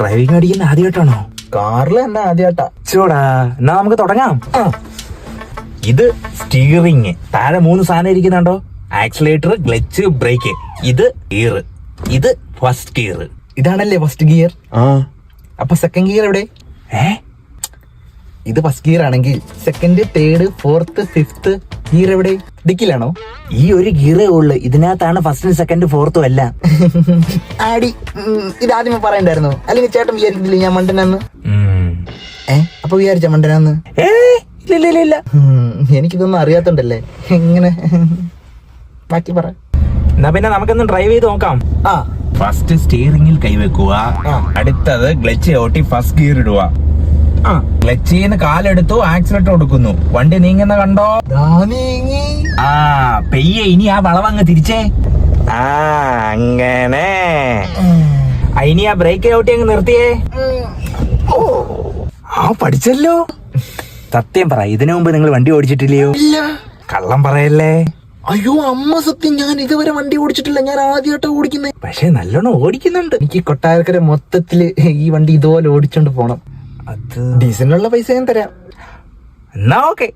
Driving അടിക്കുന്ന ആദ്യമായിട്ടാണോ? കാറിൽ തന്നെ ആദ്യമായിട്ടാ. ചൂടാ എന്നാ നമുക്ക് തുടങ്ങാം. ഇത് സ്റ്റീറിങ് താഴെ മൂന്ന് സാധനം ഇരിക്കുന്നുണ്ടോ? ആക്സിലേറ്റർ ഗ്ലച്ച് ബ്രേക്ക് ഇത് ഗിയർ ഇത് ഫസ്റ്റ് ഗിയർ ഇതാണല്ലേ ഫസ്റ്റ് ഗിയർ ആ. അപ്പൊ സെക്കൻഡ് ഗിയർ എവിടെ? ഏ? ഇത് ഫസ്റ്റ് ഗിയർ ആണെങ്കിൽ second third fourth fifth gear എവിടെ? ഡിക്കിലാണോ? ഈ ഒരു ഗിയറേ ഉള്ളു. ഇതിനകത്താണ് ഫസ്റ്റും സെക്കൻഡ് ഫോർത്തും എല്ലാം. ആടി ഇത് ആദ്യമേ പറയണ്ടായിരുന്നു. അല്ലെങ്കിൽ ചേട്ടൻ വിചാരിക്കുന്നില്ല ഞാൻ മണ്ടനാന്ന്. ഏ അപ്പൊ വിചാരിച്ച മണ്ടനാന്ന്? ഇല്ല എനിക്കിതൊന്നും അറിയാത്തോണ്ടല്ലേ. എങ്ങനെ ബാക്കി പറ. എന്നാ പിന്നെ നമുക്കൊന്ന് ഡ്രൈവ് ചെയ്ത് നോക്കാം. ആ. ഫസ്റ്റ് സ്റ്റിയറിംഗിൽ കൈവെക്കുക. ആ. അടുത്തത് ഗ്ലച്ച് ഓട്ടി ഫസ്റ്റ് ഗിയർ ഇടുക. ആ. ക്ലച്ചിൽ നിന്ന് കാലെടുത്തു ആക്സിലേറ്റർ കൊടുക്കുന്നു. വണ്ടി നീങ്ങുന്ന കണ്ടോ? നീങ്ങി. ആ പെയ്യെ ഇനി ആ വളവങ്ങ് തിരിച്ചേ. ആ അങ്ങനെ. ഇനി ആ ബ്രേക്ക് ഔട്ടി അങ്ങ് നിർത്തിയേ. ആ പഠിച്ചല്ലോ. സത്യം പറ ഇതിനു മുമ്പ് നിങ്ങൾ വണ്ടി ഓടിച്ചിട്ടില്ലയോ? ഇല്ല. കള്ളം പറയല്ലേ. അയ്യോ അമ്മ സത്യം ഞാൻ ഇതുവരെ വണ്ടി ഓടിച്ചിട്ടില്ല. ഞാൻ ആദ്യമായിട്ടാ ഓടിക്കുന്നത് പക്ഷെ നല്ലോണം ഓടിക്കുന്നുണ്ട്. എനിക്ക് കൊട്ടാരക്കര മൊത്തത്തിൽ ഈ വണ്ടി ഇതുപോലെ ഓടിച്ചോണ്ട് പോണം. അത് ഡീസലിനുള്ള പൈസ ഞാൻ തരാം. എന്നാ ഓക്കെ